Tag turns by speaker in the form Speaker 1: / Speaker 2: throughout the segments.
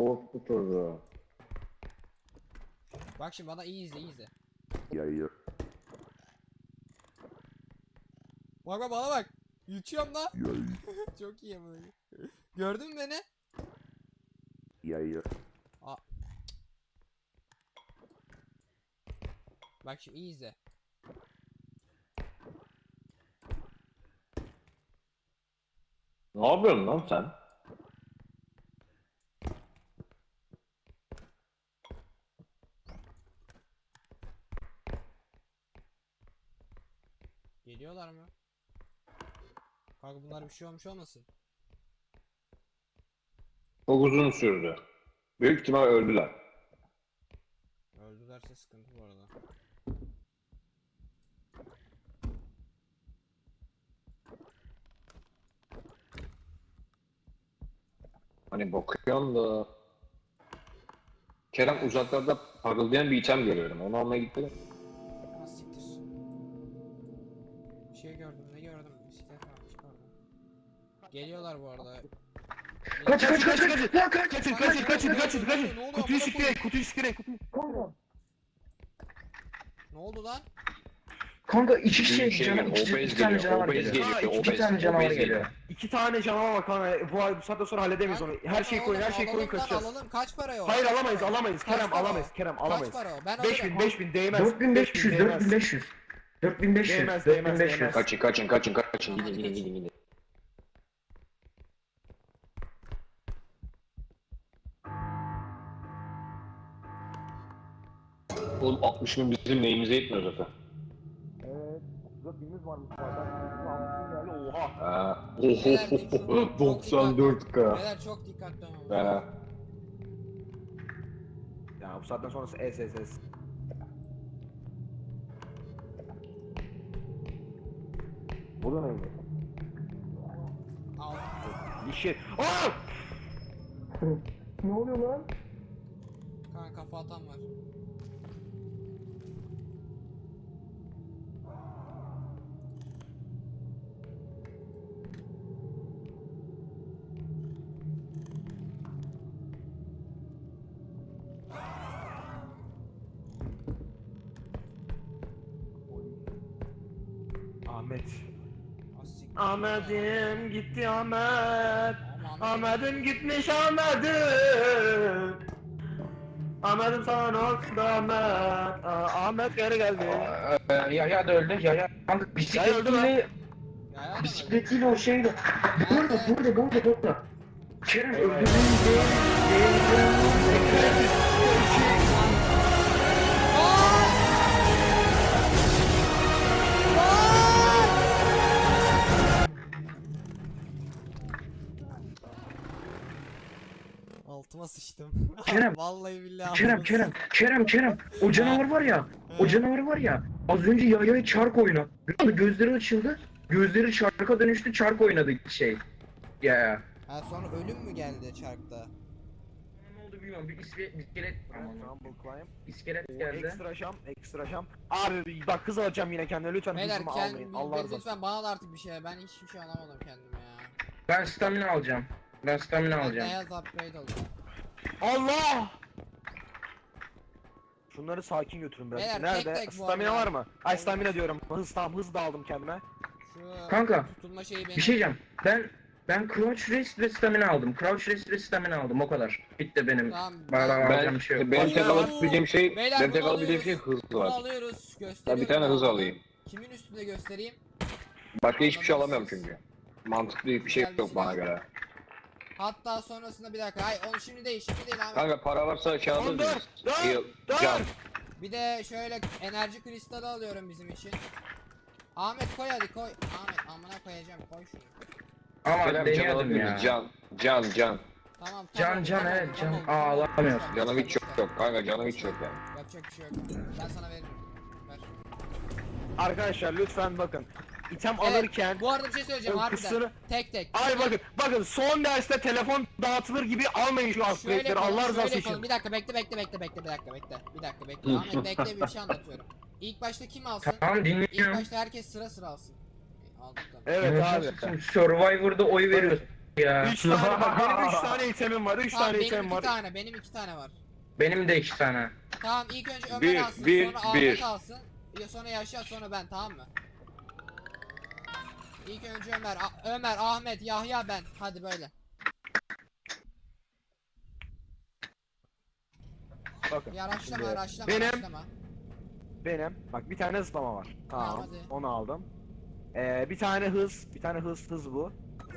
Speaker 1: orospu çocuğu.
Speaker 2: Bak şimdi bana iyi izle iyi izle.
Speaker 1: Yayıyor.
Speaker 2: Bak bak bana bak. Yutuyorum lan.
Speaker 1: Yayıyor.
Speaker 2: Çok iyi amına. Gördün mü beni?
Speaker 1: Yayıyor.
Speaker 2: Bak şimdi iyi izle.
Speaker 1: Ne yapıyorsun lan sen?
Speaker 2: Geliyorlar mı? Kanka bunlar bir şey olmuş olmasın?
Speaker 1: Çok uzun sürdü. Büyük ihtimal öldüler.
Speaker 2: Öldülerse sıkıntı bu arada.
Speaker 1: Hani bakıyorsun da... Kerem uzaklarda parıldayan bir item görüyorum. Onu almaya gitti.
Speaker 2: Geliyorlar bu arada.
Speaker 3: Kaç kaç kaç kaç.
Speaker 4: Lan kaç kaçın kaçın kaçın kaçın kaçın. Kutuyu siktirek kutuyu siktirek kutuyu.
Speaker 2: Ne oldu lan?
Speaker 3: Kanka iki
Speaker 1: şey
Speaker 3: cana,
Speaker 1: geliyor,
Speaker 3: iki,
Speaker 1: obez
Speaker 3: iki tane
Speaker 1: geliyor,
Speaker 3: canavar
Speaker 1: obez
Speaker 3: geliyor.
Speaker 1: geliyor,
Speaker 3: Ha, iki,
Speaker 1: obez,
Speaker 3: tane canavar
Speaker 1: obez
Speaker 3: geliyor.
Speaker 1: geliyor.
Speaker 4: İki tane canavar var kanka. Bu, bu saatten sonra halledemeyiz onu. Her şeyi koyun her şeyi koyun kaçacağız.
Speaker 2: Alalım kaç para o?
Speaker 4: Hayır alamayız alamayız.
Speaker 2: Kaç
Speaker 4: Kerem
Speaker 2: para o?
Speaker 4: alamayız. Kerem alamayız.
Speaker 2: Kaç para o? Ben
Speaker 4: 5000
Speaker 2: alırım.
Speaker 4: 5000 değmez.
Speaker 3: 4500
Speaker 4: değmez.
Speaker 3: 4500. 4500
Speaker 4: Değmez, değmez,
Speaker 3: 4500.
Speaker 4: değmez.
Speaker 1: Kaçın kaçın kaçın kaçın. Gidin gidin gidin gidin. Oğlum 60 bin bizim neyimize yetmiyor zaten.
Speaker 4: Evet. 34 varmış zaten. geldi. Oha.
Speaker 1: Ha.
Speaker 2: Beyler, benim şu- çok
Speaker 1: 94k.
Speaker 2: Beyler çok dikkatli
Speaker 1: Ha.
Speaker 2: lazım.
Speaker 4: Ya bu saatten sonrası SSS.
Speaker 1: Burada ne?
Speaker 2: Al.
Speaker 4: İşi. Aa!
Speaker 3: Ne oluyor lan?
Speaker 2: Kanka kafa atan var.
Speaker 4: Ahmet. Ahmet'im gitti Ahmet. Ahmet'im gitmiş Ahmet'im. Ahmet'im sana ne oldu Ahmet? Aa, Ahmet geri geldi.
Speaker 3: Ee, Yahya da öldü. Yahya. Kanka
Speaker 4: öldü
Speaker 3: bisikletliyle
Speaker 2: Ya ya.
Speaker 3: bisikletliyle o şeyle. Burada burada burada burada. Kerem
Speaker 4: Evet.
Speaker 3: öldürdüğünde
Speaker 2: Altıma sıçtım.
Speaker 3: Kerem.
Speaker 2: Vallahi billahi.
Speaker 3: Kerem Kerem Kerem Kerem o canavar var ya o canavar var ya az önce Yahya'yı çark oyna. Gözleri açıldı. Gözleri çarka dönüştü çark oynadı şey. Ya.
Speaker 2: Ha sonra ölüm mü geldi çarkta?
Speaker 3: Ne oldu bilmiyorum bir iskelet, iskelet,
Speaker 4: Rumble climb.
Speaker 3: iskelet geldi.
Speaker 4: Ekstra şam, ekstra şam. Abi bak kız alacağım yine kendime lütfen
Speaker 2: Beyler
Speaker 4: hızımı
Speaker 2: kend,
Speaker 4: almayın. Allah razı olsun.
Speaker 2: lütfen bana da artık bir şey. Ben hiçbir şey alamadım kendime ya.
Speaker 3: Ben stamina alacağım. Ben stamina
Speaker 2: Ben
Speaker 3: alacağım.
Speaker 2: beyaz upgrade alacağım.
Speaker 4: Allah! Şunları sakin götürün biraz.
Speaker 2: Beyler, tek
Speaker 4: Nerede?
Speaker 2: tek bu
Speaker 4: stamina
Speaker 2: arada.
Speaker 4: var mı? Ay stamina diyorum. Hız tamam hız da aldım kendime.
Speaker 2: Şu
Speaker 3: Kanka,
Speaker 2: tutulma şeyi benim.
Speaker 3: Bir şey diyeceğim. Ben ben crouch rest ve stamina aldım. Crouch rest ve stamina aldım o kadar. Bitti benim.
Speaker 2: Tamam.
Speaker 3: Bana
Speaker 2: ben-
Speaker 3: alacağım
Speaker 1: Ben,
Speaker 3: bir şey yok.
Speaker 1: benim tek alabileceğim şey,
Speaker 2: Beyler,
Speaker 1: benim tek
Speaker 2: bunu
Speaker 1: alabileceğim şey
Speaker 2: alıyoruz.
Speaker 1: hız
Speaker 2: Bunu
Speaker 1: var.
Speaker 2: alıyoruz.
Speaker 1: Ben
Speaker 2: Gösteriyorum.
Speaker 1: bir tane hız alayım.
Speaker 2: Kimin üstünde göstereyim?
Speaker 1: Başka hiçbir şey alamıyorum çünkü. Mantıklı bir şey yok bana göre.
Speaker 2: Hatta sonrasında bir dakika. Hayır onu şimdi değil. Şimdi değil abi.
Speaker 1: Kanka para varsa şey
Speaker 4: dur,
Speaker 1: Heal,
Speaker 4: dur.
Speaker 1: can.
Speaker 2: Bir de şöyle enerji kristali alıyorum bizim için. Ahmet koy hadi koy. Ahmet amına koyacağım koy şunu.
Speaker 3: Ama
Speaker 1: Kerem can
Speaker 3: deniyordum
Speaker 1: alabilir
Speaker 3: ya.
Speaker 1: miyiz? Can, can, can.
Speaker 2: Tamam
Speaker 3: Can,
Speaker 2: tamam.
Speaker 3: can,
Speaker 2: tamam,
Speaker 3: evet, can.
Speaker 2: tamam,
Speaker 3: Aa,
Speaker 2: tamam. ver,
Speaker 1: Canım hiç yok yok. Kanka canım hiç yok yani.
Speaker 2: Yapacak bir şey yok. Ben sana veririm. Ver.
Speaker 4: Arkadaşlar lütfen bakın. İtem
Speaker 2: Evet,
Speaker 4: alırken
Speaker 2: Bu arada bir şey söyleyeceğim
Speaker 4: o
Speaker 2: harbiden.
Speaker 4: kısırı-
Speaker 2: Tek tek.
Speaker 4: Ay bakın bakın son derste telefon dağıtılır gibi almayın şu upgrade'leri
Speaker 2: yapalım,
Speaker 4: Allah
Speaker 2: şöyle
Speaker 4: rızası
Speaker 2: yapalım.
Speaker 4: için.
Speaker 2: Bir dakika bekle bekle bekle bekle bir dakika bekle. Bir dakika bekle. Ahmet bekle bir şey anlatıyorum. İlk başta kim alsın?
Speaker 3: Tamam
Speaker 2: İlk
Speaker 3: dinliyorum.
Speaker 2: başta herkes sıra sıra alsın. E, Aldık tamam.
Speaker 4: Evet abi.
Speaker 3: Şimdi Survivor'da oy veriyoruz. ya.
Speaker 4: 3 tane bak benim 3 tane itemim var. 3
Speaker 2: Tamam
Speaker 4: tane
Speaker 2: benim
Speaker 4: itemim
Speaker 2: iki
Speaker 4: var.
Speaker 2: tane benim iki tane var.
Speaker 3: Benim de iki tane.
Speaker 2: Tamam ilk önce Ömer
Speaker 1: Bir,
Speaker 2: alsın
Speaker 1: bir,
Speaker 2: sonra Ahmet
Speaker 1: bir.
Speaker 2: alsın. Ya sonra Yaşar sonra ben tamam mı? İlk önce Ömer, A- Ömer, Ahmet, Yahya ben. Hadi böyle.
Speaker 4: Bakın. Şimdi
Speaker 2: raşlama,
Speaker 4: benim
Speaker 2: raşlama.
Speaker 4: benim bak bir tane zıplama var.
Speaker 2: Tamam,
Speaker 4: Tamam.
Speaker 2: hadi.
Speaker 4: Onu aldım. Ee, bir tane hız, bir tane hız hız bu.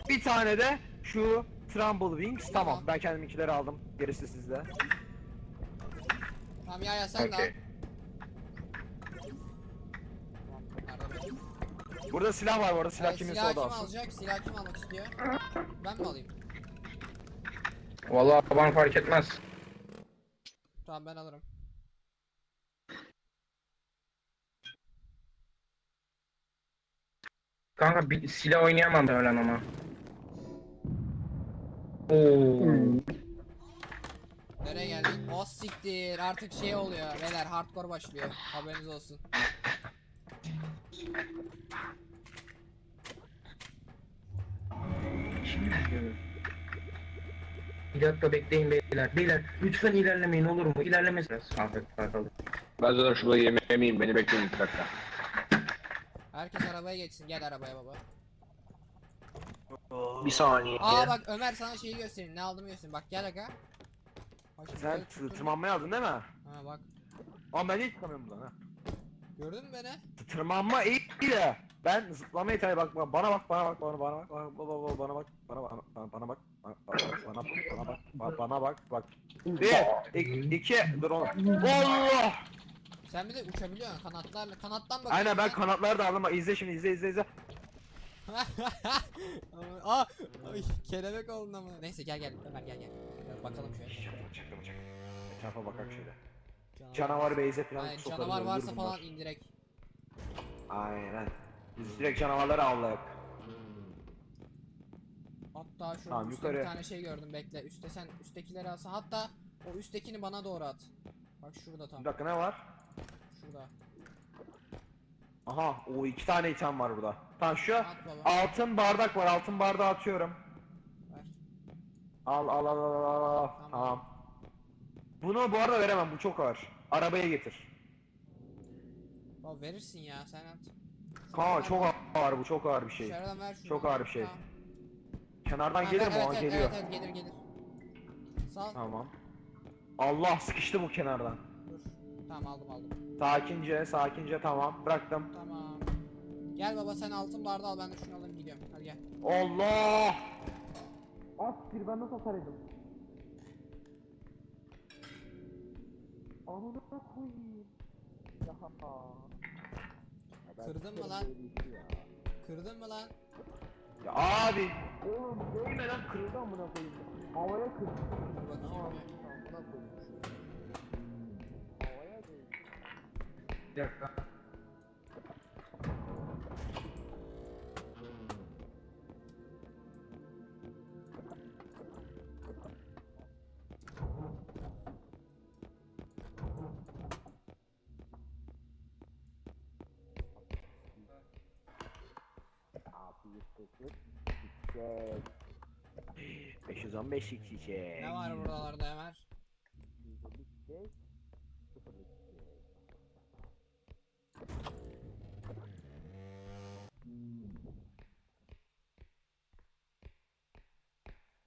Speaker 4: Bir tane de şu Trumble Wings. Tamam.
Speaker 2: Tamam.
Speaker 4: Ben kendiminkileri aldım. Gerisi sizde.
Speaker 2: Tamam Yahya sen de al.
Speaker 4: Burada silah var bu arada. Silah
Speaker 2: Evet,
Speaker 4: kiminse
Speaker 2: silah
Speaker 4: o da
Speaker 2: kim
Speaker 4: alsın.
Speaker 2: alacak? Silah kim almak istiyor? Ben mi alayım?
Speaker 3: Vallahi bana fark etmez.
Speaker 2: Tamam ben alırım.
Speaker 3: Kanka bir silah oynayamam da öyle ama. Oo.
Speaker 2: Nereye geldik? O siktir. Artık şey oluyor. Beyler hardcore başlıyor. Haberiniz olsun.
Speaker 3: Bir dakika bekleyin beyler. Beyler lütfen ilerlemeyin olur mu? İlerlemesin. Biraz Afiyet bakalım.
Speaker 1: Ben zaten şurada yemeğimi yiyeyim. Beni bekleyin bir dakika.
Speaker 2: Herkes arabaya geçsin. Gel arabaya baba.
Speaker 1: Bir saniye.
Speaker 2: Aa bak Ömer sana şeyi göstereyim. Ne aldığımı göstereyim. Bak gel aga. Bak şimdi
Speaker 4: Sen
Speaker 2: böyle
Speaker 4: tı-
Speaker 2: tuttun.
Speaker 4: tırmanmayı aldın değil mi?
Speaker 2: Ha bak.
Speaker 4: Ama ben hiç çıkamıyorum buradan ha.
Speaker 2: Gördün mü beni?
Speaker 4: Tırmanma iyi de. Ben zıplamayı tabi bak bak bana bak bana bak bana bana bak bana bak bana bak bana bak bana bak bana bak bana bak bana bak bana bak ba- bana bak bak bir iki, iki dur oğlum Allah
Speaker 2: Sen bir de uçabiliyorsun kanatlarla. Kanattan bak.
Speaker 4: aynen ben kanatları da aldım izle şimdi izle izle izle
Speaker 2: Aa, ay, kelebek oldun ama. Neyse gel gel Ömer gel gel. Bakalım şöyle.
Speaker 4: Çakla bıçak etrafa bakak şöyle
Speaker 2: Canavar,
Speaker 4: beyze falan
Speaker 2: Aynen,
Speaker 4: sokarız,
Speaker 2: canavar varsa falan indirek.
Speaker 4: Aynen biz direkt canavarları avlayak
Speaker 2: Hatta şu
Speaker 4: Tamam,
Speaker 2: üstte bir tane şey gördüm bekle. Üste sen üsttekileri alsa hatta o üsttekini bana doğru at. Bak şurada tam.
Speaker 4: bir dakika ne var
Speaker 2: Şurada.
Speaker 4: aha o iki tane item var burada tamam şu
Speaker 2: At baba.
Speaker 4: altın bardak var altın bardağı atıyorum
Speaker 2: Ver.
Speaker 4: Al al al al al al.
Speaker 2: Tamam.
Speaker 4: Tamam. Bunu bu arada veremem bu çok ağır. Arabaya getir.
Speaker 2: Baba verirsin ya sen at.
Speaker 4: Kanka çok ağır bu çok ağır bir şey.
Speaker 2: Dışarıdan ver şunu.
Speaker 4: Çok ağır bir şey.
Speaker 2: Tamam.
Speaker 4: Kenardan
Speaker 2: Ha,
Speaker 4: gelir mi?
Speaker 2: evet,
Speaker 4: o
Speaker 2: evet,
Speaker 4: geliyor.
Speaker 2: Evet, evet gelir gelir. Sağ ol.
Speaker 4: Tamam. Allah sıkıştı bu kenardan.
Speaker 2: Dur. Tamam aldım aldım.
Speaker 4: Sakince sakince tamam bıraktım.
Speaker 2: Tamam. Gel baba sen altın bardağı al ben de şunu alayım gidiyorum. Hadi gel.
Speaker 4: Allah! At bir ben nasıl ataraydım? Ananı koyayım. Ya.
Speaker 2: Kırdın mı lan? Kırdın mı lan?
Speaker 4: Ya abi. Oğlum değme lan kırıldı amına koyayım. Havaya kırıldı.
Speaker 2: Dur bakayım.
Speaker 3: Bir dakika.
Speaker 4: Çiçek. 515 çiçek.
Speaker 2: Ne var buralarda Ömer?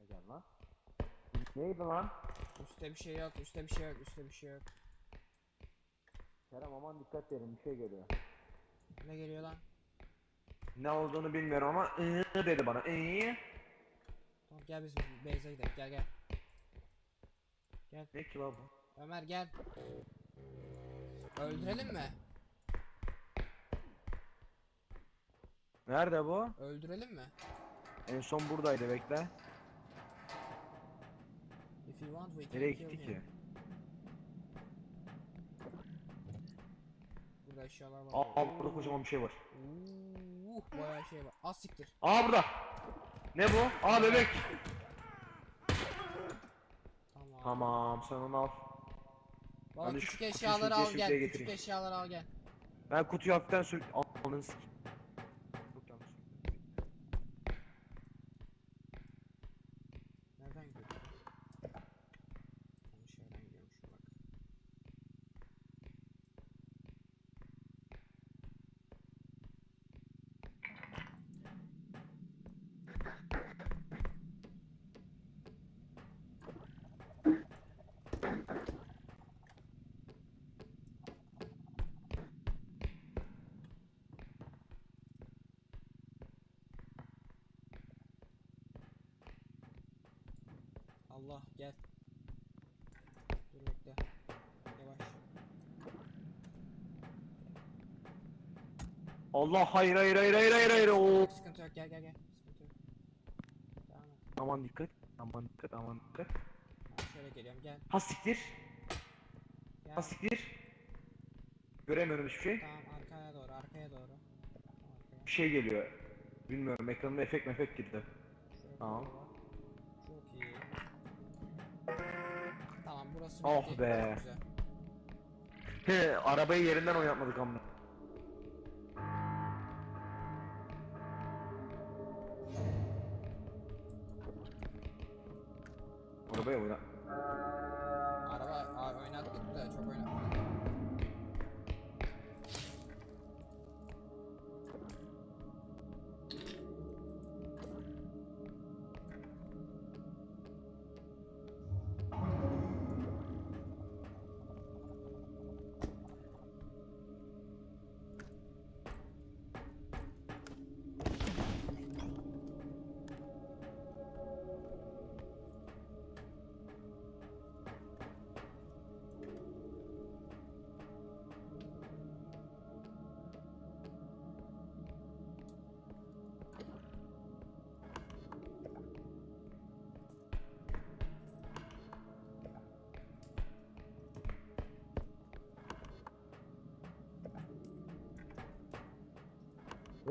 Speaker 4: Ne gel lan? Neydi lan?
Speaker 2: Üstte bir şey yok, üstte bir şey yok, üstte bir şey yok.
Speaker 4: Kerem aman dikkat verin bir şey geliyor.
Speaker 2: Ne geliyor lan?
Speaker 4: Ne olduğunu bilmiyorum ama ıı dedi bana. ıı.
Speaker 2: Tamam gel biz base'e gidelim gel gel.
Speaker 4: Ne ki lan bu?
Speaker 2: Ömer gel. Öldürelim mi?
Speaker 4: Nerede bu?
Speaker 2: Öldürelim mi?
Speaker 4: En son buradaydı bekle.
Speaker 2: If you want we can
Speaker 4: Nereye gitti ki?
Speaker 2: Burada eşyalar var.
Speaker 4: Aa burada kocaman bir şey var.
Speaker 2: Uh, bayağı şey var. Az siktir.
Speaker 4: Aa burada. Ne bu? Aa bebek.
Speaker 2: Tamam.
Speaker 4: Tamam sen onu al. Ben de
Speaker 2: küçük
Speaker 4: şu kutuyu
Speaker 2: eşyaları
Speaker 4: sürükleye
Speaker 2: al gel. Küçük
Speaker 4: getireyim.
Speaker 2: eşyaları al gel.
Speaker 4: Ben kutuyu hafiften sür... Alnını sik. Çok yanlış.
Speaker 2: Allah gel. Dur bekle. Yavaş.
Speaker 4: Allah hayır hayır hayır hayır hayır hayır. Oo.
Speaker 2: Sıkıntı yok gel gel gel. Sıkıntı yok. Et.
Speaker 4: Aman dikkat. Aman dikkat aman dikkat.
Speaker 2: Şöyle geliyorum gel.
Speaker 4: Ha siktir.
Speaker 2: Gel.
Speaker 4: Ha siktir. Göremiyorum hiçbir şey.
Speaker 2: Tamam arkaya doğru arkaya doğru. Arkaya.
Speaker 4: Bir şey geliyor. Bilmiyorum ekranıma efekt mefekt girdi.
Speaker 2: Şöyle
Speaker 4: Tamam.
Speaker 2: Çok iyi. Tamam burası
Speaker 4: Oh
Speaker 2: bitti.
Speaker 4: be. He arabayı yerinden oynatmadık amma. Arabayı oyna.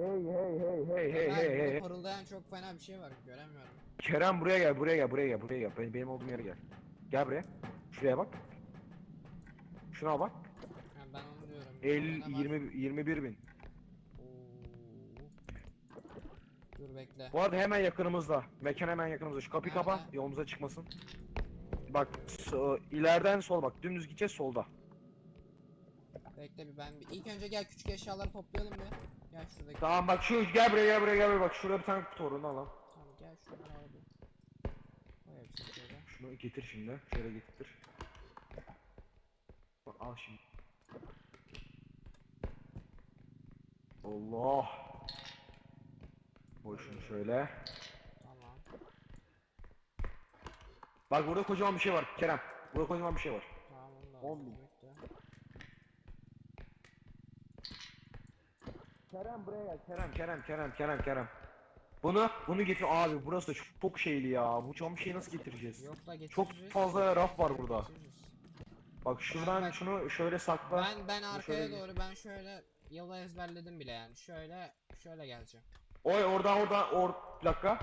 Speaker 4: Hey hey hey hey hey hey
Speaker 2: burada
Speaker 4: hey.
Speaker 2: parıldayan çok fena bir şey var göremiyorum.
Speaker 4: Kerem buraya gel buraya gel buraya gel buraya gel. Benim, benim olduğum yere gel. Gel buraya. Şuraya bak. Şuna bak.
Speaker 2: Ha, ben onu diyorum.
Speaker 4: 50
Speaker 2: Orada var.
Speaker 4: 20 21 bin.
Speaker 2: Oo. Dur bekle.
Speaker 4: Bu arada hemen yakınımızda. Mekan hemen yakınımızda. Şu kapıyı kapa. Yolumuza çıkmasın. Bak so- ileriden sol bak. Dümdüz gideceğiz solda.
Speaker 2: Bekle bir ben bir ilk önce gel küçük eşyaları toplayalım bir. Gel şuradaki.
Speaker 4: Tamam bak şu gel buraya gel buraya gel buraya bak şurada bir tane kutu var onu al al.
Speaker 2: Tamam gel şunları al bir. Koy hepsini şöyle.
Speaker 4: Şunu getir şimdi. Şöyle getir. Bak al şimdi. Allah. Koy şunu şöyle.
Speaker 2: Tamam.
Speaker 4: Bak burada kocaman bir şey var Kerem. Burada kocaman bir şey var.
Speaker 2: Tamam onu da
Speaker 4: On
Speaker 2: aldım,
Speaker 4: bin.
Speaker 2: bitti.
Speaker 4: Kerem buraya gel. Kerem Kerem Kerem Kerem Kerem. Bunu bunu getir abi burası da çok, çok şeyli ya. Bu cam şeyi nasıl getireceğiz?
Speaker 2: Yok da
Speaker 4: Çok fazla raf var burada.
Speaker 2: Getiririz.
Speaker 4: Bak şuradan
Speaker 2: Bak-
Speaker 4: şunu şöyle sakla.
Speaker 2: Ben ben arkaya
Speaker 4: şöyle-
Speaker 2: doğru ben şöyle yılı ezberledim bile yani. Şöyle şöyle geleceğim.
Speaker 4: Oy oradan oradan or bir dakika.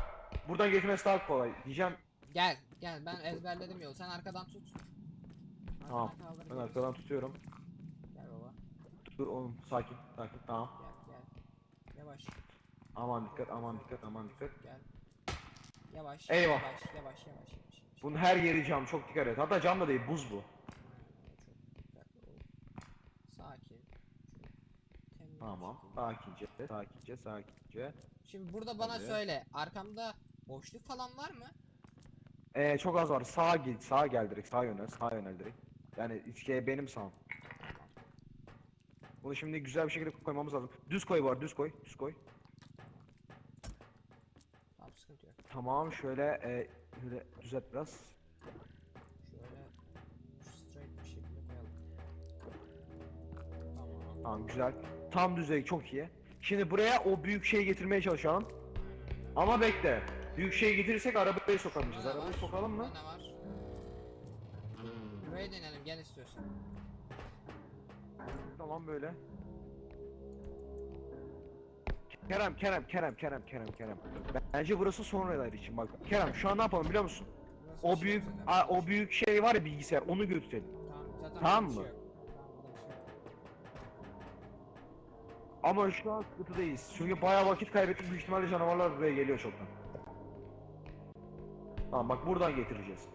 Speaker 4: Buradan getirmesi daha kolay. Diyeceğim
Speaker 2: Gel gel ben ezberledim yolu. Sen arkadan tut. Arkadan
Speaker 4: Tamam, ben arkadan tutuyorum.
Speaker 2: Gel baba.
Speaker 4: Dur oğlum sakin sakin tamam.
Speaker 2: Gel. Yavaş.
Speaker 4: Aman dikkat aman dikkat aman dikkat.
Speaker 2: Gel. Yavaş.
Speaker 4: Eyvah.
Speaker 2: Yavaş yavaş yavaş yavaş. yavaş.
Speaker 4: Bunun her yeri cam çok dikkat et. Hatta cam da değil buz bu.
Speaker 2: Sakin. Temiz
Speaker 4: Tamam. Sakince sakince sakince.
Speaker 2: Şimdi burada bana
Speaker 4: Tabii.
Speaker 2: söyle. Arkamda boşluk falan var mı?
Speaker 4: Ee, çok az var. Sağa git. Sağa gel direkt. Sağa yönel. Sağa yönel direkt. Yani iskele benim sağım. Bunu şimdi güzel bir şekilde koymamız lazım. Düz koy var. Düz koy. Düz koy.
Speaker 2: Tamam sıkıntı yok.
Speaker 4: Tamam şöyle e, şöyle düzelt biraz.
Speaker 2: Şöyle straight bir şekilde koyalım. Tamam.
Speaker 4: Tamam güzel. Tam düzey çok iyi. Şimdi buraya o büyük şeyi getirmeye çalışalım. Ama bekle. Büyük şeyi getirirsek arabayı sokamayacağız. Arabayı sokalım mı?
Speaker 2: Ne var? Buraya denelim gel istiyorsan.
Speaker 4: Tamam böyle. Kerem, Kerem, Kerem, Kerem, Kerem, Kerem. Bence burası sonralar için bak. Kerem şu an ne yapalım biliyor musun?
Speaker 2: Burası
Speaker 4: O
Speaker 2: şey
Speaker 4: büyük, a, o büyük şey var ya bilgisayar, onu götürelim.
Speaker 2: Tamam zaten
Speaker 4: Tamam
Speaker 2: burada bir
Speaker 4: mı?
Speaker 2: şey. Tamam şey.
Speaker 4: Ama şu an sıkıntıdayız. Çünkü bayağı vakit kaybettik. Büyük ihtimalle canavarlar buraya geliyor çoktan. Tamam bak buradan getireceğiz.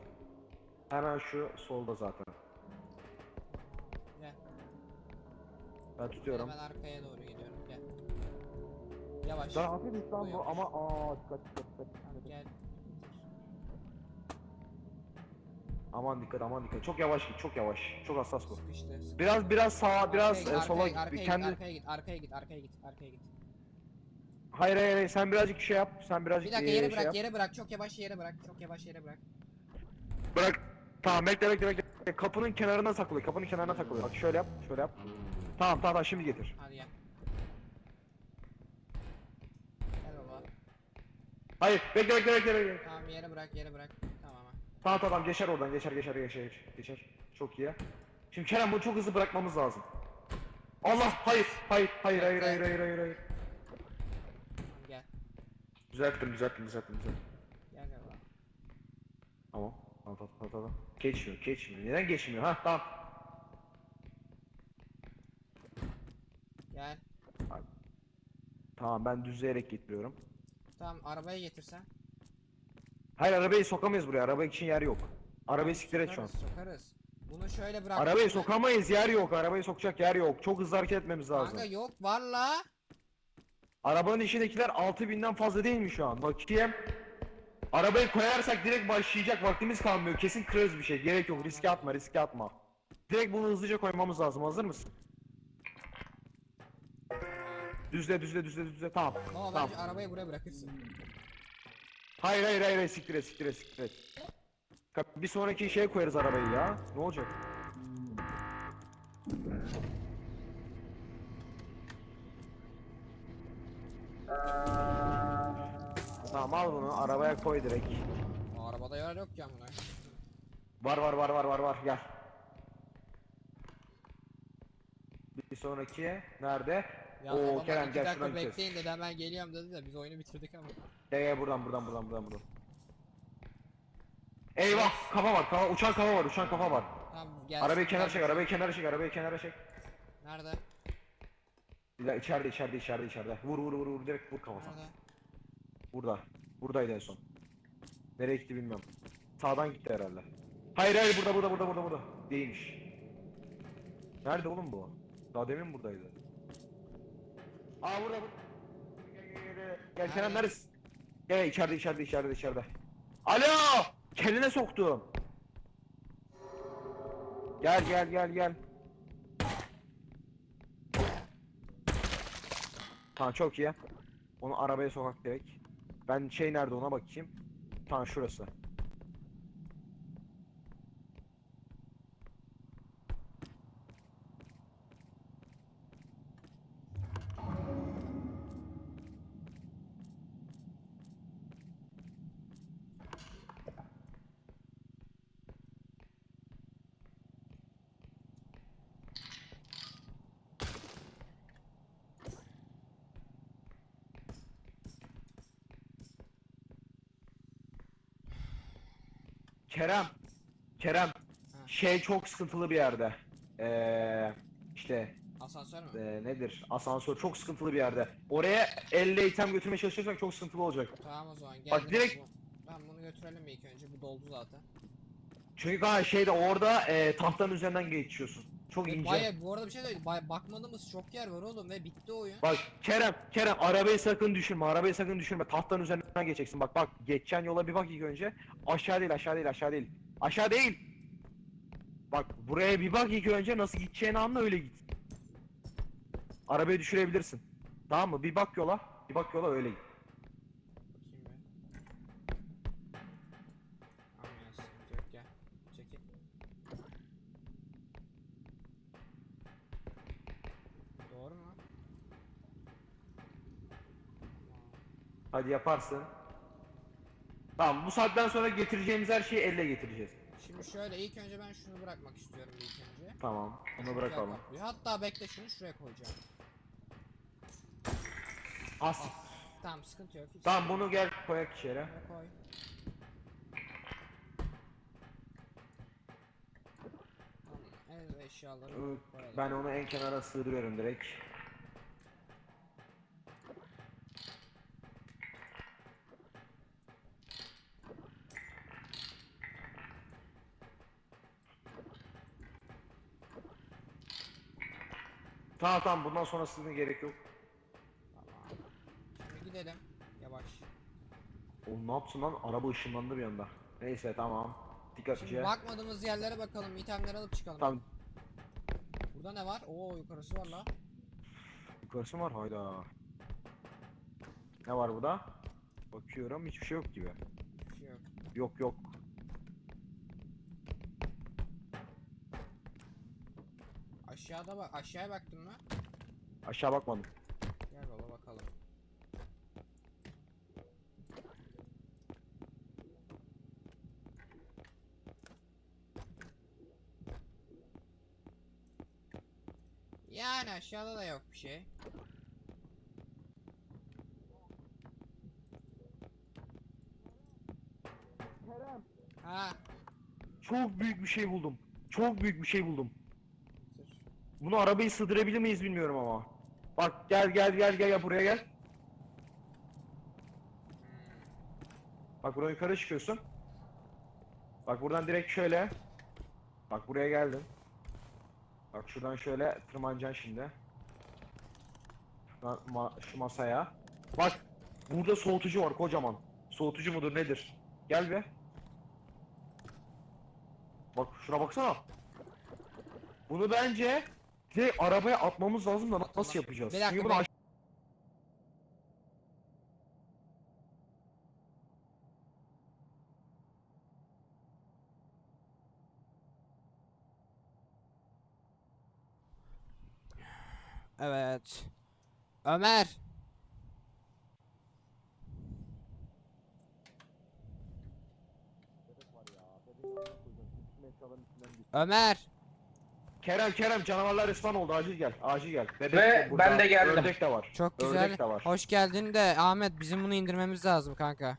Speaker 4: Hemen şu solda zaten. Ben tutuyorum.
Speaker 2: Hemen arkaya doğru gidiyorum gel. Yavaş.
Speaker 4: Daha hafif İstanbul
Speaker 2: Buyur.
Speaker 4: ama aa dikkat dikkat dikkat.
Speaker 2: Gel.
Speaker 4: Aman dikkat aman dikkat. Çok yavaş git çok yavaş. Çok hassas bu.
Speaker 2: Sıkıştı. sıkıştı.
Speaker 4: Biraz biraz sağa biraz
Speaker 2: Arkaya
Speaker 4: e, sola
Speaker 2: arkaya, arkaya
Speaker 4: kendi.
Speaker 2: arkaya git, arkaya git, arkaya git, arkaya git.
Speaker 4: Hayır hayır hayır sen birazcık şey yap. Sen birazcık
Speaker 2: Bir dakika
Speaker 4: e,
Speaker 2: yere
Speaker 4: şey
Speaker 2: bırak,
Speaker 4: yap.
Speaker 2: yere bırak. Çok yavaş yere bırak. Çok yavaş yere bırak.
Speaker 4: Bırak. Tamam bekle bekle bekle. Kapının kenarına takılıyor. Kapının kenarına takılıyor. Bak şöyle yap. Şöyle yap. Tamam tamam şimdi getir.
Speaker 2: Hadi gel. Gel baba.
Speaker 4: Hayır bekle bekle bekle bekle.
Speaker 2: Tamam yere bırak, yere bırak. Tamam. ha.
Speaker 4: Tamam tamam geçer oradan geçer geçer geçer geçer. Çok iyi. Şimdi Kerem bunu çok hızlı bırakmamız lazım. Allah hayır hayır hayır hayır hayır hayır hayır hayır.
Speaker 2: Tamam gel.
Speaker 4: Düzelttim düzelttim düzelttim düzelttim.
Speaker 2: Gel gel baba.
Speaker 4: Tamam tamam tamam tamam. Geçmiyor geçmiyor. Neden geçmiyor? Ha tamam.
Speaker 2: Gel.
Speaker 4: Tamam ben düzleyerek getiriyorum.
Speaker 2: Tamam arabayı getirsen.
Speaker 4: Hayır arabayı sokamayız buraya. Araba için yer yok. Arabayı siktir et şu an.
Speaker 2: Sokarız. Bunu şöyle bırak.
Speaker 4: Arabayı sokamayız yer yok. Arabayı sokacak yer yok. Çok hızlı hareket etmemiz lazım.
Speaker 2: Kanka yok var la.
Speaker 4: Arabanın içindekiler 6000'den fazla değil mi şu an? Bakayım. Arabayı koyarsak direkt başlayacak. Vaktimiz kalmıyor. Kesin kırarız bir şey. Gerek yok. Riske atma, riske atma. Direkt bunu hızlıca koymamız lazım. Hazır mısın? Düzle, düzle, düzle, düzle. Tamam.
Speaker 2: Baba
Speaker 4: tamam.
Speaker 2: bence arabayı buraya bırakırsın.
Speaker 4: Hayır, hayır, hayır, hayır. Siktir et, siktir et, siktir et. Bir sonraki şeye koyarız arabayı ya. Ne olacak? Tamam al bunu arabaya koy direkt.
Speaker 2: O arabada yer yok ya buna.
Speaker 4: Var var var var var var gel. Bir sonraki nerede?
Speaker 2: Ya
Speaker 4: Oo
Speaker 2: babam
Speaker 4: Kerem
Speaker 2: iki
Speaker 4: gel
Speaker 2: dakika
Speaker 4: şuradan gideceğiz.
Speaker 2: bekleyin dedi hemen geliyorum dedi de biz oyunu bitirdik ama.
Speaker 4: Gel gel buradan buradan buradan buradan buradan. Eyvah kafa var kafa uçan kafa var uçan kafa var.
Speaker 2: Tamam gel.
Speaker 4: Arabayı kenara çek arabayı kenara çek arabayı kenara çek.
Speaker 2: Nerede?
Speaker 4: Ya içeride içeride içeride içeride. Vur vur vur vur direkt vur kafasına.
Speaker 2: Nerede?
Speaker 4: Burada. Buradaydı en son. Nereye gitti bilmiyorum. Sağdan gitti herhalde. Hayır hayır burada burada burada burada burada. Değilmiş. Nerede oğlum bu? Daha demin buradaydı. Aa burada
Speaker 2: Nerede?
Speaker 4: neredesin? Gel içeride içeride içeride içeride. Alo! Kendine soktum. Gel gel gel gel. Tamam çok iyi. Onu arabaya sokak direkt. Ben şey nerede ona bakayım. Tamam şurası. Kerem. Kerem. Şey çok sıkıntılı bir yerde. Eee işte
Speaker 2: Asansör mü?
Speaker 4: eee, nedir? Asansör çok sıkıntılı bir yerde. Oraya elle item götürmeye çalışırsak çok sıkıntılı olacak.
Speaker 2: Tamam o zaman gel.
Speaker 4: Bak direkt-.
Speaker 2: Ben bunu götürelim bir ilk önce bu doldu zaten.
Speaker 4: Çünkü kanka şeyde orada eee tahtanın üzerinden geçiyorsun. Çok ince.
Speaker 2: Baya bu arada bir şey söyleyeyim. Baya bakmadığımız çok yer var oğlum ve bitti oyun.
Speaker 4: Bak Kerem, Kerem arabayı sakın düşürme, arabayı sakın düşürme. Tahtanın üzerinden geçeceksin. Bak bak, geçeceğin yola bir bak ilk önce. Aşağı değil, aşağı değil, aşağı değil. Aşağı değil. Bak buraya bir bak ilk önce nasıl gideceğini anla öyle git. Arabayı düşürebilirsin. Tamam mı? Bir bak yola, bir bak yola öyle git.
Speaker 2: Bakayım ben. Tamam ya sıkıntı yok gel. Çekil. Doğru mu?
Speaker 4: Hadi yaparsın. Tamam bu saatten sonra getireceğimiz her şeyi elle getireceğiz.
Speaker 2: Şimdi şöyle ilk önce ben şunu bırakmak istiyorum ilk önce.
Speaker 4: Tamam, onu bırakalım.
Speaker 2: patlıyor. Hatta bekle şunu şuraya koyacağım.
Speaker 4: As.
Speaker 2: Tamam sıkıntı yok. Hiç
Speaker 4: Tamam bunu gel koyak içeri.
Speaker 2: Koy. Tamam, en eşyaları koyalım.
Speaker 4: Ben onu en kenara sığdırıyorum direkt. Tamam tamam bundan sonrasına gerek yok.
Speaker 2: Tamam. Şimdi gidelim. Yavaş.
Speaker 4: O ne yapsın lan? Araba ışınlandı bir anda. Neyse tamam. dikkatlice.
Speaker 2: Şimdi bakmadığımız yerlere bakalım. itemleri alıp çıkalım.
Speaker 4: Tamam.
Speaker 2: Burada ne var? Oo yukarısı var la.
Speaker 4: Yukarısı var hayda. Ne var burada? Bakıyorum hiçbir şey yok gibi.
Speaker 2: Bir şey yok.
Speaker 4: Yok yok.
Speaker 2: Aşağıda bak. Aşağıya baktın mı?
Speaker 4: Aşağı bakmadım.
Speaker 2: Gel baba bakalım. Yani aşağıda da yok bir şey. Ha,
Speaker 4: Çok büyük bir şey buldum. Çok büyük bir şey buldum. Bunu arabayı sığdırabilir miyiz bilmiyorum ama. Bak gel gel gel gel gel buraya gel. Bak buradan yukarı çıkıyorsun. Bak buradan direkt şöyle. Bak buraya geldin. Bak şuradan şöyle tırmanacaksın şimdi. Şuradan ma- şu masaya. Bak burada soğutucu var kocaman. Soğutucu mudur nedir? Gel be. Bak şuna baksana. Bunu bence direkt arabaya atmamız lazım da nasıl yapacağız?
Speaker 2: Bir dakika,
Speaker 4: Çünkü bunu
Speaker 2: bek-
Speaker 4: aş-
Speaker 2: Evet. Ömer. Ömer.
Speaker 4: Kerem Kerem canavarlar resmen oldu acil gel acil gel. Bebek
Speaker 3: Ve
Speaker 4: de burada,
Speaker 3: ben de geldim.
Speaker 4: Ördek de var.
Speaker 2: Çok
Speaker 4: Ördek
Speaker 2: güzel.
Speaker 4: de var.
Speaker 2: Hoş geldin de Ahmet bizim bunu indirmemiz lazım kanka.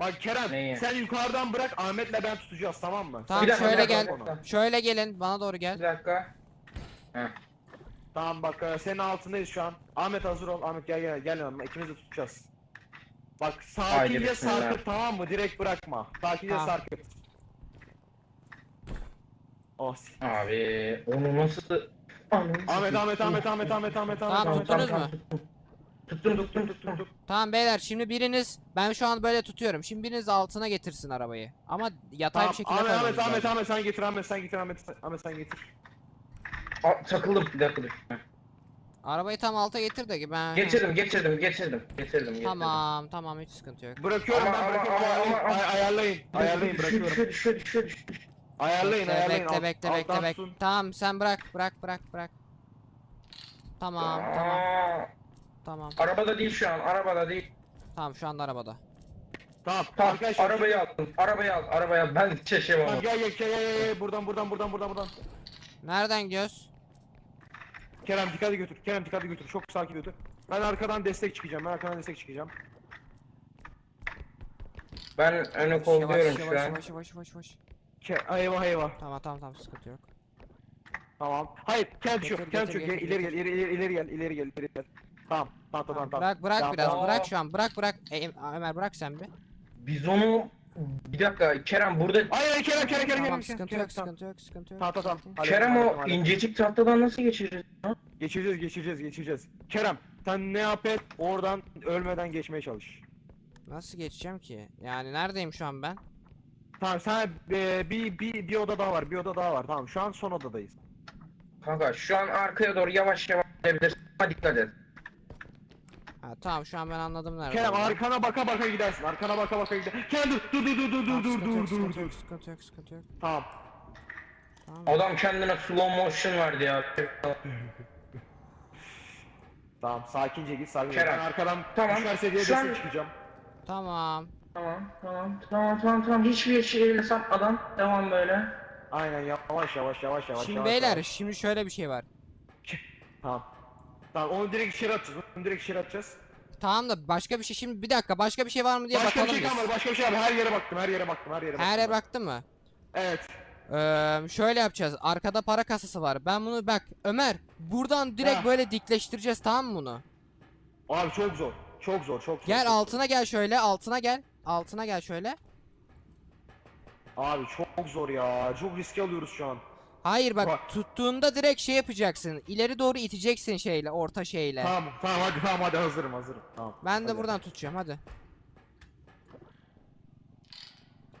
Speaker 4: Bak Kerem
Speaker 3: Neyi?
Speaker 4: sen yukarıdan bırak Ahmet'le ben tutacağız tamam mı?
Speaker 2: Tamam
Speaker 3: Bir dakika,
Speaker 2: şöyle
Speaker 3: bir dakika,
Speaker 2: gel.
Speaker 3: bir dakika.
Speaker 2: Şöyle gelin bana doğru
Speaker 3: Bir
Speaker 2: gel.
Speaker 3: dakika.
Speaker 4: Tamam bak e, senin altındayız şu an. Ahmet hazır ol. Ahmet gel gel gel yanıma ikimiz de tutacağız. Bak
Speaker 3: Haydi
Speaker 4: sakince
Speaker 3: bismillah.
Speaker 4: sarkıt tamam mı? Direkt bırakma. Sakince
Speaker 2: Tamam.
Speaker 4: sarkıt. Oh. s-
Speaker 3: Abi onu nasıl...
Speaker 4: Ahmet
Speaker 3: satayım.
Speaker 4: Ahmet Ahmet Ahmet Ahmet Ahmet
Speaker 2: Tamam,
Speaker 4: Ahmet.
Speaker 2: tuttunuz
Speaker 4: Ahmet.
Speaker 2: mu?
Speaker 3: Tuttum tuttum tuttum. tuttum.
Speaker 2: Tamam beyler şimdi biriniz ben şu an böyle tutuyorum. Şimdi biriniz altına getirsin arabayı. Ama yatay
Speaker 4: Tamam,
Speaker 2: bir şekilde
Speaker 4: Ahmet
Speaker 2: koymamız
Speaker 4: Ahmet Ahmet
Speaker 2: lazım.
Speaker 4: Ahmet sen getir Ahmet sen getir Ahmet sen- Ahmet sen getir.
Speaker 3: Aa, takıldım bir dakika dur.
Speaker 2: Arabayı tam alta getir de ki ben.
Speaker 3: Geçirdim geçirdim geçirdim. Geçirdim geçirdim.
Speaker 2: Tamam tamam hiç sıkıntı yok.
Speaker 4: Bırakıyorum
Speaker 3: Ama-
Speaker 4: ben
Speaker 3: ama-
Speaker 4: bırakıyorum
Speaker 3: ama-
Speaker 4: ayarlayın.
Speaker 3: ama-
Speaker 4: Ay- ayarlayın. Ayarlayın bırakıyorum.
Speaker 3: düşüyor düşüyor düşüyor düşüyor.
Speaker 4: Ayarlayın
Speaker 2: Bekle
Speaker 4: ayarlayın.
Speaker 2: bekle
Speaker 4: Alt-
Speaker 2: bekle bekle
Speaker 4: alttan
Speaker 2: bekle.
Speaker 4: tutun.
Speaker 2: Tamam sen bırak bırak bırak bırak. Tamam tamam
Speaker 3: Aa,
Speaker 2: tamam.
Speaker 3: Arabada değil şu an arabada değil.
Speaker 2: Tamam şu anda arabada.
Speaker 4: Tamam.
Speaker 3: Tamam
Speaker 4: Arkadaşlar
Speaker 3: arabayı aldım. Arabayı al arabayı al. Ben çeşem
Speaker 4: Tamam
Speaker 3: ama.
Speaker 4: gel gel gel gel gel buradan buradan buradan buradan buradan.
Speaker 2: Nereden gidiyoruz?
Speaker 4: Kerem dikkatli götür. Kerem dikkatli götür. Çok sakin götür. Ben arkadan destek çıkacağım. Ben arkadan destek çıkacağım.
Speaker 3: Ben önü
Speaker 2: Yavaş
Speaker 3: kolluyorum şu an.
Speaker 2: yavaş yavaş yavaş yavaş.
Speaker 4: Ke eyvah eyvah.
Speaker 2: Tamam tamam tamam sıkıntı yok.
Speaker 4: Tamam. Hayır,
Speaker 2: Getir,
Speaker 4: şu.
Speaker 2: Getir,
Speaker 4: şu.
Speaker 2: getir,
Speaker 4: Gel, ileri gel,
Speaker 2: getir.
Speaker 4: ileri, ileri, ileri gel, ileri gel, ileri gel. Tamam. Tamam, tamam, tamam. tamam.
Speaker 2: Bırak bırak
Speaker 4: Tamam,
Speaker 2: biraz
Speaker 4: tamam.
Speaker 2: bırak şu an bırak bırak. E, Ömer bırak sen bir.
Speaker 3: Biz onu bir dakika Kerem burada
Speaker 4: Hayır, hayır, Kerem, Kerem, Kerem,
Speaker 2: Tamam
Speaker 4: Kerem.
Speaker 2: sıkıntı
Speaker 4: Kerem,
Speaker 2: yok
Speaker 4: tamam.
Speaker 2: sıkıntı yok sıkıntı yok.
Speaker 4: Tamam, tamam, tamam.
Speaker 3: Kerem o incecik tahtadan nasıl geçireceğiz? Ha?
Speaker 4: Geçireceğiz, geçireceğiz, geçireceğiz. Kerem, sen ne yap et, oradan ölmeden geçmeye çalış.
Speaker 2: Nasıl geçeceğim ki? Yani neredeyim şu an ben?
Speaker 4: Tamam, sen e, bir, bir, bir oda daha var, bir oda daha var. Tamam, şu an son odadayız.
Speaker 3: Kanka şu an arkaya doğru yavaş yavaş gidebilirsin. Ama dikkat et.
Speaker 2: Ha tamam şu an ben anladım nerede.
Speaker 4: Kerem
Speaker 2: olduğumu.
Speaker 4: arkana baka baka gidersin. Arkana baka baka gider. Kerem dur dur dur dur
Speaker 2: Tamam,
Speaker 4: dur
Speaker 2: sıkıntı
Speaker 4: dur
Speaker 2: yok,
Speaker 4: dur dur
Speaker 2: sıkıntı
Speaker 4: dur.
Speaker 2: yok, Sıkıntı yok sıkıntı yok.
Speaker 4: Tamam.
Speaker 2: Tamam.
Speaker 3: Adam kendine slow motion verdi ya.
Speaker 4: Tamam sakince git sakince.
Speaker 3: Kerem,
Speaker 4: Ben arkadan
Speaker 3: tamam,
Speaker 4: düşerse diye
Speaker 3: şu an-
Speaker 4: çıkacağım.
Speaker 2: Tamam.
Speaker 3: Tamam tamam tamam tamam tamam hiçbir şey sapmadan devam böyle.
Speaker 4: Aynen yavaş yavaş yavaş yavaş
Speaker 2: Şimdi
Speaker 4: yavaş,
Speaker 2: beyler
Speaker 4: yavaş.
Speaker 2: şimdi şöyle bir şey var.
Speaker 4: Tamam. Tamam onu direkt içeri atacağız. Onu direkt içeri atacağız.
Speaker 2: Tamam da başka bir şey şimdi bir dakika başka bir şey var mı diye
Speaker 4: başka bir
Speaker 2: bakalım
Speaker 4: şey
Speaker 2: biz.
Speaker 4: kalmadı. Başka bir şey kalmadı. Her yere baktım. Her yere baktım. Her yere baktım.
Speaker 2: Her yere baktın mı?
Speaker 4: Evet.
Speaker 2: Ee, şöyle yapacağız. Arkada para kasası var. Ben bunu bak Ömer buradan direkt
Speaker 4: Ha.
Speaker 2: böyle dikleştireceğiz tamam mı bunu?
Speaker 4: Abi çok zor. Çok zor. Çok zor.
Speaker 2: Gel
Speaker 4: çok zor.
Speaker 2: altına gel şöyle altına gel. Altına gel şöyle.
Speaker 4: Abi çok zor ya. Çok riske alıyoruz şu an.
Speaker 2: Hayır bak,
Speaker 4: Bak.
Speaker 2: tuttuğunda direkt şey yapacaksın. İleri doğru iteceksin şeyle orta şeyle.
Speaker 4: Tamam tamam hadi tamam hadi hazırım hazırım. Tamam.
Speaker 2: Ben de
Speaker 4: hadi.
Speaker 2: buradan tutacağım hadi.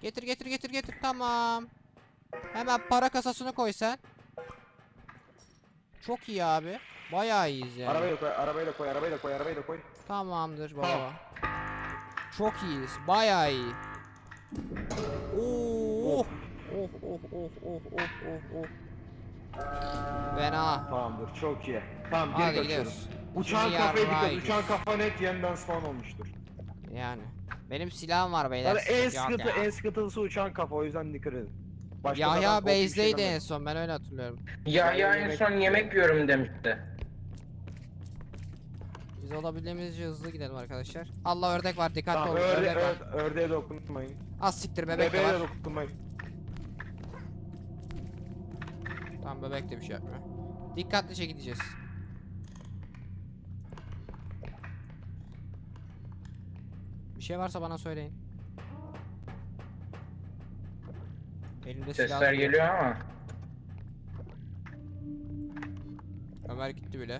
Speaker 2: Getir getir getir getir tamam. Hemen para kasasını koy sen. Çok iyi abi. Bayağı iyiyiz yani.
Speaker 4: Arabayı da koy, arabayı da koy, arabayı da koy, arabayı da koy.
Speaker 2: Tamamdır baba.
Speaker 4: Tamam.
Speaker 2: Çok iyiyiz. Bayağı iyi. Oo. Oh oh oh oh oh oh oh. Fena.
Speaker 4: Tamamdır, çok iyi. Tamam, geri
Speaker 2: Hadi
Speaker 4: kaçıyoruz.
Speaker 2: gidiyoruz.
Speaker 4: Uçağın
Speaker 2: Şimdi
Speaker 4: kafaya dikkat,
Speaker 2: yiyeceğiz.
Speaker 4: uçağın kafa net yeniden spawn olmuştur.
Speaker 2: Yani. Benim silahım var beyler.
Speaker 4: Yani en
Speaker 2: sıkıntı
Speaker 4: sıkıntı, en sıkıntılısı uçağın kafa, o yüzden dikkat edin. Başka
Speaker 2: Yahya
Speaker 4: korkunç bir şey
Speaker 2: Beyz'deydi en
Speaker 4: demedim.
Speaker 2: son ben öyle hatırlıyorum.
Speaker 3: Yahya en
Speaker 4: yemek-
Speaker 3: son yemek yiyorum demişti.
Speaker 2: Biz olabildiğimizce hızlı gidelim arkadaşlar. Allah ördek var dikkatli
Speaker 4: Tamam,
Speaker 2: olun.
Speaker 4: örde,
Speaker 2: ördek var.
Speaker 4: ör- ördeğe dokunmayın.
Speaker 2: Az siktir bebek de
Speaker 4: Bebeğe
Speaker 2: var.
Speaker 4: de dokunmayın.
Speaker 2: Tamam bebek de bir şey yapmıyor. Dikkatlice gideceğiz. Bir şey varsa bana söyleyin. Elimde silah
Speaker 3: Sesler
Speaker 2: duruyor.
Speaker 3: geliyor ama.
Speaker 2: Ömer gitti bile.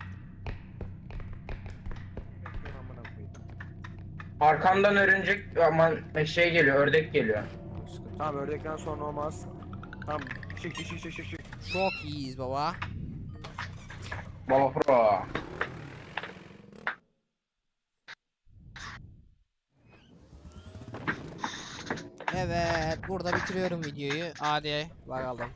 Speaker 3: Arkamdan örümcek aman şey geliyor ördek geliyor.
Speaker 2: Sıkıntı.
Speaker 4: Tamam, ördekten sonra olmaz. Tamam, çık çık çık çık çık çık.
Speaker 2: Çok iyiyiz baba.
Speaker 3: Baba pro.
Speaker 2: Evet, burada bitiriyorum videoyu. Hadi bakalım.